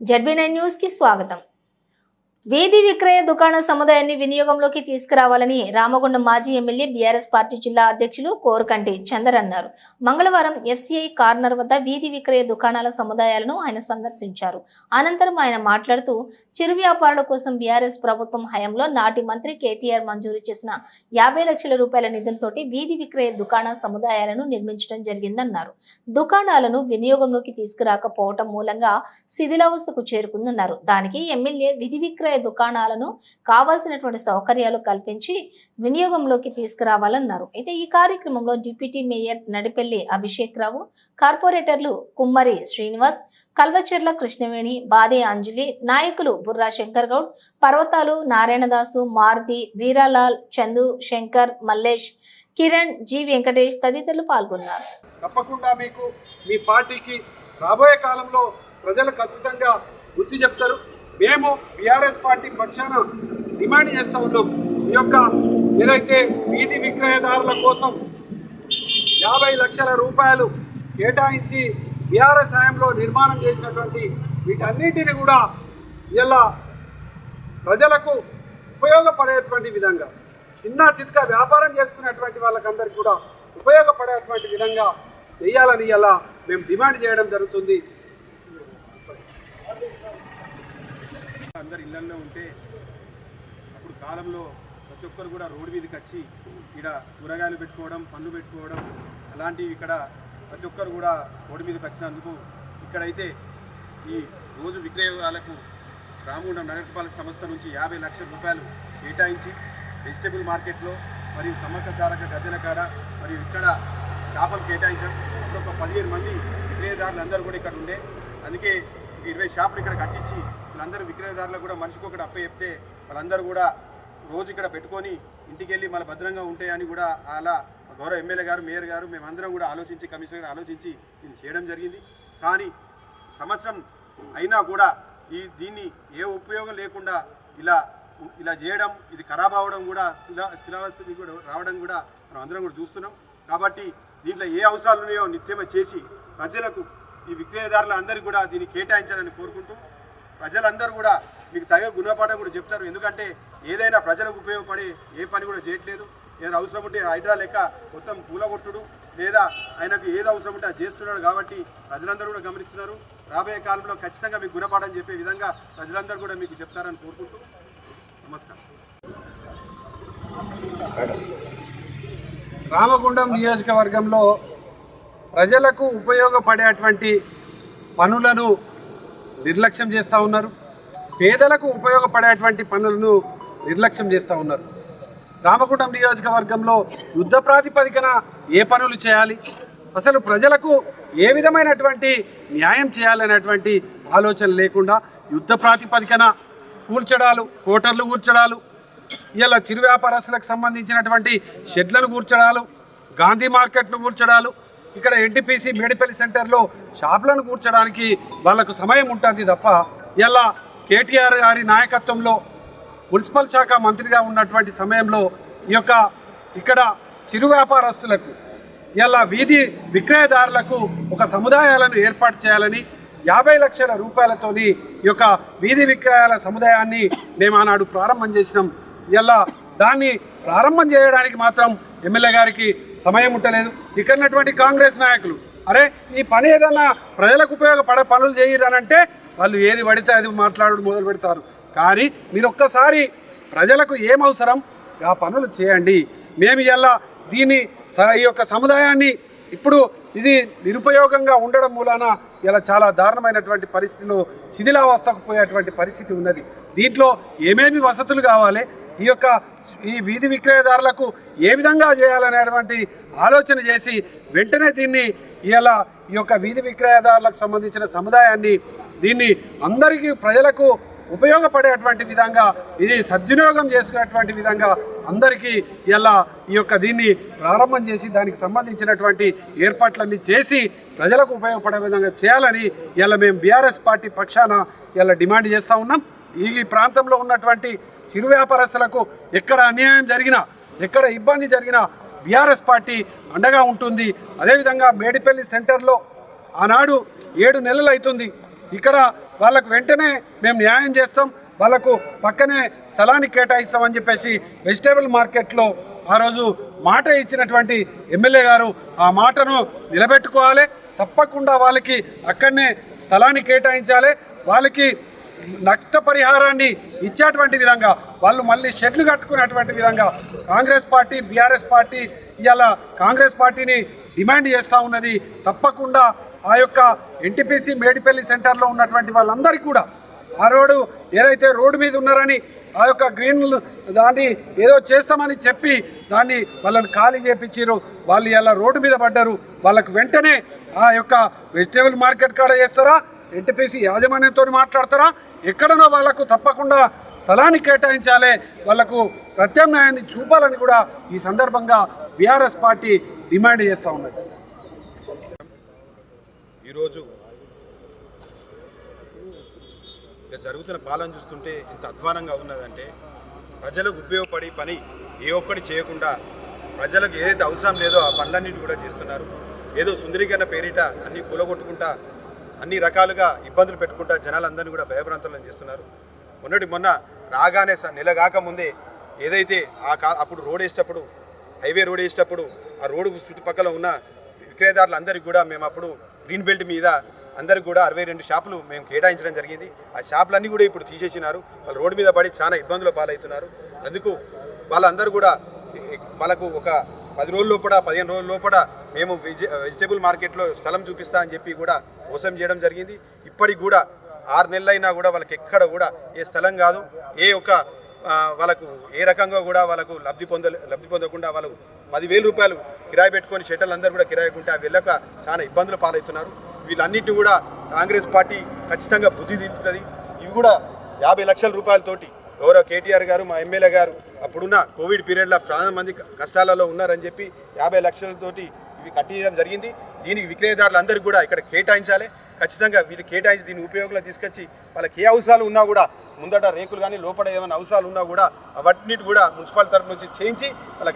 ZB nine news కి స్వాగతం వీధి విక్రయ దుకాణ సముదాయాన్ని వినియోగంలోకి తీసుకురావాలని రామగుండం మాజీ ఎమ్మెల్యే బీఆర్ఎస్ పార్టీ జిల్లా అధ్యక్షులు కోరకంటి చందర్ అన్నారు. మంగళవారం ఎఫ్సీఐ కార్నర్ వద్ద వీధి విక్రయ దుకాణాల సముదాయాలను ఆయన సందర్శించారు. అనంతరం ఆయన మాట్లాడుతూ చిరు వ్యాపారుల కోసం బీఆర్ఎస్ ప్రభుత్వం హయాంలో నాటి మంత్రి కేటీఆర్ మంజూరు చేసిన యాభై లక్షల రూపాయల నిధులతోటి వీధి విక్రయ దుకాణ సముదాయాలను నిర్మించడం జరిగిందన్నారు. దుకాణాలను వినియోగంలోకి తీసుకురాకపోవటం మూలంగా శిథిలావస్థకు చేరుకుందన్నారు. దానికి ఎమ్మెల్యే విధి విక్రయ దుకాణాలను కావాల్సినటువంటి సౌకర్యాలు కల్పించి వినియోగంలోకి తీసుకురావాలన్నారు. అయితే ఈ కార్యక్రమంలో డిప్యూటీ మేయర్ నడిపెల్లి అభిషేక్ రావు కార్పొరేటర్లు కుమ్మరి శ్రీనివాస్ కల్వచెర్ల కృష్ణవేణి బాదే అంజలి నాయకులు బుర్రా శంకర్ గౌడ్ పర్వతాలు నారాయణదాసు మారుతి వీరాలాల్ చందు శంకర్ మల్లేష్ కిరణ్ జి వెంకటేష్ తదితరులు పాల్గొన్నారు. తప్పకుండా మీకు మీ పార్టీకి రాబోయే కాలంలో ప్రజలు ఖచ్చితంగా బుద్ధి చెప్తారు. మేము బీఆర్ఎస్ పార్టీ పక్షాన డిమాండ్ చేస్తూ ఉన్నాం. ఈ యొక్క ఏదైతే వీధి విక్రయదారుల కోసం యాభై లక్షల రూపాయలు కేటాయించి బీఆర్ఎస్ హయాంలో నిర్మాణం చేసినటువంటి వీటన్నిటిని కూడా ఇలా ప్రజలకు ఉపయోగపడేటువంటి విధంగా చిన్న చిత్క వ్యాపారం చేసుకునేటువంటి వాళ్ళకందరికీ కూడా ఉపయోగపడేటువంటి విధంగా చేయాలని ఇలా మేము డిమాండ్ చేయడం జరుగుతుంది. అందరు ఇళ్ళల్లో ఉంటే అప్పుడు కాలంలో ప్రతి ఒక్కరు కూడా రోడ్డు మీదకి వచ్చి ఇక్కడ కూరగాయలు పెట్టుకోవడం పండ్లు పెట్టుకోవడం అలాంటివి ఇక్కడ ప్రతి ఒక్కరు కూడా రోడ్డు మీదకి వచ్చినందుకు ఇక్కడైతే ఈ రోజు విక్రయాలకు రామగుండం నగరపాలక సంస్థ నుంచి యాభై లక్షల రూపాయలు కేటాయించి వెజిటేబుల్ మార్కెట్లో మరియు సమర్థచారక గద్దెల కాడ మరియు ఇక్కడ చేపలు కేటాయించడం. ఒక పదిహేను మంది విక్రయదారులు అందరూ కూడా ఇక్కడ ఉండే. అందుకే ఇరవై షాపులు ఇక్కడ కట్టించి వీళ్ళందరూ విక్రయదారులకు కూడా మనిషికి ఒకటి అప్ప చెప్తే వాళ్ళందరూ కూడా రోజు ఇక్కడ పెట్టుకొని ఇంటికి వెళ్ళి మళ్ళీ భద్రంగా ఉంటాయని కూడా అలా గౌరవ ఎమ్మెల్యే గారు మేయర్ గారు మేమందరం కూడా ఆలోచించి కమిషనర్ ఆలోచించి దీన్ని చేయడం జరిగింది. కానీ సంవత్సరం అయినా కూడా ఈ దీన్ని ఏ ఉపయోగం లేకుండా ఇలా ఇలా చేయడం ఇది ఖరాబ్ అవ్వడం కూడా శిలా శిలావస్థకి కూడా రావడం కూడా మనం అందరం కూడా చూస్తున్నాం. కాబట్టి దీంట్లో ఏ అవసరాలు ఉన్నాయో నిత్యమే చేసి ప్రజలకు ఈ విక్రయదారుల అందరికీ కూడా దీన్ని కేటాయించాలని కోరుకుంటూ ప్రజలందరూ కూడా మీకు తగిన గుణపాఠం కూడా చెప్తారు. ఎందుకంటే ఏదైనా ప్రజలకు ఉపయోగపడే ఏ పని కూడా చేయట్లేదు. ఏదైనా అవసరం ఉంటే హైడ్రా లెక్క మొత్తం కూలగొట్టుడు లేదా ఆయనకు ఏది అవసరం ఉంటే అది చేస్తున్నాడు కాబట్టి ప్రజలందరూ కూడా గమనిస్తున్నారు. రాబోయే కాలంలో ఖచ్చితంగా మీకు గుణపాఠం చెప్పే విధంగా ప్రజలందరూ కూడా మీకు చెప్తారని కోరుకుంటూ నమస్కారం. రామగుండం నియోజకవర్గంలో ప్రజలకు ఉపయోగపడేటువంటి పనులను నిర్లక్ష్యం చేస్తూ ఉన్నారు. పేదలకు ఉపయోగపడేటువంటి పనులను నిర్లక్ష్యం చేస్తూ ఉన్నారు. రామగుండం నియోజకవర్గంలో యుద్ధ ప్రాతిపదికన ఏ పనులు చేయాలి? అసలు ప్రజలకు ఏ విధమైనటువంటి న్యాయం చేయాలనేటువంటి ఆలోచన లేకుండా యుద్ధ ప్రాతిపదికన కూల్చడాలు కోటర్లు కూర్చడాలు ఇలా చిరు వ్యాపారస్తులకు సంబంధించినటువంటి షెడ్లను కూర్చడాలు గాంధీ మార్కెట్ను కూర్చడాలు ఇక్కడ ఎన్టీపీసీ మేడిపల్లి సెంటర్లో షాపులను కూర్చడానికి వాళ్ళకు సమయం ఉంటుంది తప్ప ఇలా కేటీఆర్ గారి నాయకత్వంలో మున్సిపల్ శాఖ మంత్రిగా ఉన్నటువంటి సమయంలో ఈ యొక్క ఇక్కడ చిరు వ్యాపారస్తులకు ఇలా వీధి విక్రయదారులకు ఒక సముదాయాలను ఏర్పాటు చేయాలని యాభై లక్షల రూపాయలతోని ఈ యొక్క వీధి విక్రయాల సముదాయాన్ని మేము ఆనాడు ప్రారంభం చేసినాం. ఇలా దాన్ని ప్రారంభం చేయడానికి మాత్రం ఎమ్మెల్యే గారికి సమయం ఉండలేదు. ఇక్కడ ఉన్నటువంటి కాంగ్రెస్ నాయకులు అరే ఈ పని ఏదన్నా ప్రజలకు ఉపయోగపడే పనులు చేయరనంటే వాళ్ళు ఏది పడితే అది మాట్లాడు మొదలు పెడతారు. కానీ మీరు ఒక్కసారి ప్రజలకు ఏం అవసరం? ఆ పనులు చేయండి. మేము ఇలా దీన్ని స- ఈ యొక్క సముదాయాన్ని ఇప్పుడు ఇది నిరుపయోగంగా ఉండడం మూలాన ఇలా చాలా దారుణమైనటువంటి పరిస్థితిలో శిథిలావస్థకు పోయేటువంటి పరిస్థితి ఉన్నది. దీంట్లో ఏమేమి వసతులు కావాలి? ఈ యొక్క ఈ వీధి విక్రయదారులకు ఏ విధంగా చేయాలనేటువంటి ఆలోచన చేసి వెంటనే దీన్ని ఇలా ఈ యొక్క వీధి విక్రయదారులకు సంబంధించిన సముదాయాన్ని దీన్ని అందరికీ ప్రజలకు ఉపయోగపడేటువంటి విధంగా ఇది సద్వినియోగం చేసుకునేటువంటి విధంగా అందరికీ ఇలా ఈ యొక్క దీన్ని ప్రారంభం చేసి దానికి సంబంధించినటువంటి ఏర్పాట్లన్నీ చేసి ప్రజలకు ఉపయోగపడే విధంగా చేయాలని ఇలా మేము బీఆర్ఎస్ పార్టీ పక్షాన ఇలా డిమాండ్ చేస్తూ ఉన్నాం. ఈ ప్రాంతంలో ఉన్నటువంటి చిరు వ్యాపారస్తులకు ఎక్కడ అన్యాయం జరిగినా ఎక్కడ ఇబ్బంది జరిగినా బీఆర్ఎస్ పార్టీ అండగా ఉంటుంది. అదేవిధంగా మేడిపల్లి సెంటర్లో ఆనాడు ఏడు నెలలు అవుతుంది. ఇక్కడ వాళ్ళకు వెంటనే మేము న్యాయం చేస్తాం. వాళ్ళకు పక్కనే స్థలాన్ని కేటాయిస్తామని చెప్పేసి వెజిటేబుల్ మార్కెట్లో ఆ రోజు మాట ఇచ్చినటువంటి ఎమ్మెల్యే గారు ఆ మాటను నిలబెట్టుకోవాలి. తప్పకుండా వాళ్ళకి అక్కడనే స్థలాన్ని కేటాయించాలి. వాళ్ళకి నష్టపరిహారాన్ని ఇచ్చేటువంటి విధంగా వాళ్ళు మళ్ళీ షెడ్లు కట్టుకునేటువంటి విధంగా కాంగ్రెస్ పార్టీ బీఆర్ఎస్ పార్టీ ఇలా కాంగ్రెస్ పార్టీని డిమాండ్ చేస్తూ ఉన్నది. తప్పకుండా ఆ యొక్క ఎన్టీపీసీ మేడిపల్లి సెంటర్లో ఉన్నటువంటి వాళ్ళందరికీ కూడా ఆ రోడ్డు ఏదైతే రోడ్డు మీద ఉన్నారని ఆ యొక్క గ్రీన్ దాన్ని ఏదో చేస్తామని చెప్పి దాన్ని వాళ్ళని ఖాళీ చేపించారు వాళ్ళు ఇలా రోడ్డు మీద పడ్డారు. వాళ్ళకు వెంటనే ఆ యొక్క వెజిటేబుల్ మార్కెట్ కాడ చేస్తారా? ఎన్టీపీసీ యాజమాన్యంతో మాట్లాడతారా? ఎక్కడనో వాళ్ళకు తప్పకుండా స్థలాన్ని కేటాయించాలి. వాళ్ళకు ప్రత్యామ్నాయాన్ని చూపాలని కూడా ఈ సందర్భంగా బీఆర్ఎస్ పార్టీ డిమాండ్ చేస్తూ ఉన్నది. ఈరోజు ఇక జరుగుతున్న పాలన చూస్తుంటే ఇంత అధ్వానంగా ఉన్నదంటే ప్రజలకు ఉపయోగపడి పని ఏ ఒక్కటి చేయకుండా ప్రజలకు ఏదైతే అవసరం లేదో ఆ పనులన్నిటి కూడా చేస్తున్నారు. ఏదో సుందరీకరణ పేరిట అన్ని కూలగొట్టుకుంటా అన్ని రకాలుగా ఇబ్బందులు పెట్టుకుంటా జనాలందరినీ కూడా భయభ్రాంతులను చేస్తున్నారు. మొన్నటి మొన్న రాగానే స- నెల కాకముందే ఏదైతే ఆ కా అప్పుడు రోడ్ వేసేటప్పుడు హైవే రోడ్ వేసేటప్పుడు ఆ రోడ్డు చుట్టుపక్కల ఉన్న విక్రయదారులందరికీ కూడా మేము అప్పుడు గ్రీన్ బెల్ట్ మీద అందరికి కూడా అరవై రెండు షాపులు మేము కేటాయించడం జరిగింది. ఆ షాపులన్నీ కూడా ఇప్పుడు తీసేసినారు. వాళ్ళు రోడ్డు మీద పడి చాలా ఇబ్బందులు పాలవుతున్నారు. అందుకు వాళ్ళందరూ కూడా వాళ్ళకు ఒక పది రోజుల లోపల పదిహేను రోజుల లోపల మేము వెజి వెజిటేబుల్ మార్కెట్లో స్థలం చూపిస్తా అని చెప్పి కూడా మోసం చేయడం జరిగింది. ఇప్పటికి కూడా ఆరు నెలలైనా కూడా వాళ్ళకి ఎక్కడ కూడా ఏ స్థలం కాదు. ఏ ఒక వాళ్ళకు ఏ రకంగా కూడా వాళ్ళకు లబ్ధి పొంద లబ్ధి పొందకుండా వాళ్ళు పదివేల రూపాయలు కిరాయి పెట్టుకొని షెటర్లు అందరూ కూడా కిరాయకుంటే అవి వెళ్ళక చాలా ఇబ్బందులు పాలవుతున్నారు. వీళ్ళన్నింటినీ కూడా కాంగ్రెస్ పార్టీ ఖచ్చితంగా బుద్ధి తీరుతుంది ఇవి కూడా యాభై లక్షల రూపాయలతోటి గౌరవ కేటీఆర్ గారు మా ఎమ్మెల్యే గారు అప్పుడున్న కోవిడ్ పీరియడ్లో చాలా మంది కష్టాలలో ఉన్నారని చెప్పి యాభై లక్షలతోటి ఇవి కట్టించడం జరిగింది. దీనికి విక్రయదారులందరికీ కూడా ఇక్కడ కేటాయించాలి. ఖచ్చితంగా వీళ్ళు కేటాయించి దీన్ని ఉపయోగంలో తీసుకొచ్చి వాళ్ళకి ఏ అవసరాలు ఉన్నా కూడా ముందట రేకులు కానీ లోపల ఏమైనా అవసరాలు ఉన్నా కూడా అవన్నిటి కూడా మున్సిపాలిటీ తరఫు నుంచి చేయించి వాళ్ళకి